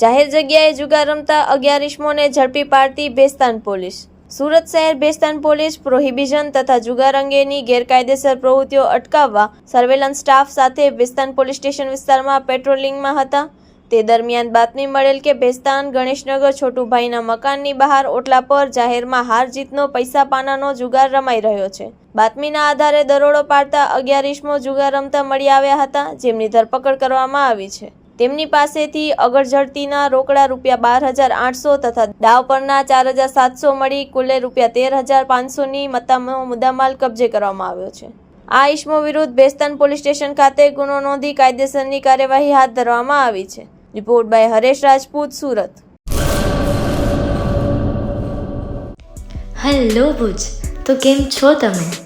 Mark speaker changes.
Speaker 1: જાહેર જગ્યાએ જુગાર રમતા અગિયારીશમોને ઝડપી પાડતી બેસ્તાન પોલીસ. સુરત શહેર બેસ્તાન પોલીસ પ્રોહિબિશન તથા જુગાર અંગેની ગેરકાયદેસર પ્રવૃત્તિઓ અટકાવવા સર્વેલન્સ સ્ટાફ સાથે બેસ્તાન પોલીસ સ્ટેશન વિસ્તારમાં પેટ્રોલિંગમાં હતા. તે દરમિયાન બાતમી મળેલ કે બેસ્તાન ગણેશનગર છોટુભાઈના મકાનની બહાર ઓટલા પર જાહેરમાં હાર જીતનો પૈસા પાનાનો જુગાર રમાઈ રહ્યો છે. બાતમીના આધારે દરોડો પાડતા અગિયારીશમો જુગાર રમતા મળી આવ્યા હતા, જેમની ધરપકડ કરવામાં આવી છે. તેમની પાસેથી અગરઝડતીના રોકડા રૂપિયા બાર હજાર આઠસો તથા દાવ પરના ચાર હજાર સાતસો મળી કુલે રૂપિયા તેર હજાર પાંચસોની મત્તાનો મુદ્દામાલ કબજે કરવામાં આવ્યો છે. આ ઇસમો વિરુદ્ધ બેસ્તાન પોલીસ સ્ટેશન ખાતે ગુનો નોંધી કાયદેસરની કાર્યવાહી હાથ ધરવામાં આવી છે. Report by Haresh Rajput, Surat.
Speaker 2: Hello Bhuj, તો કેમ છો તમે?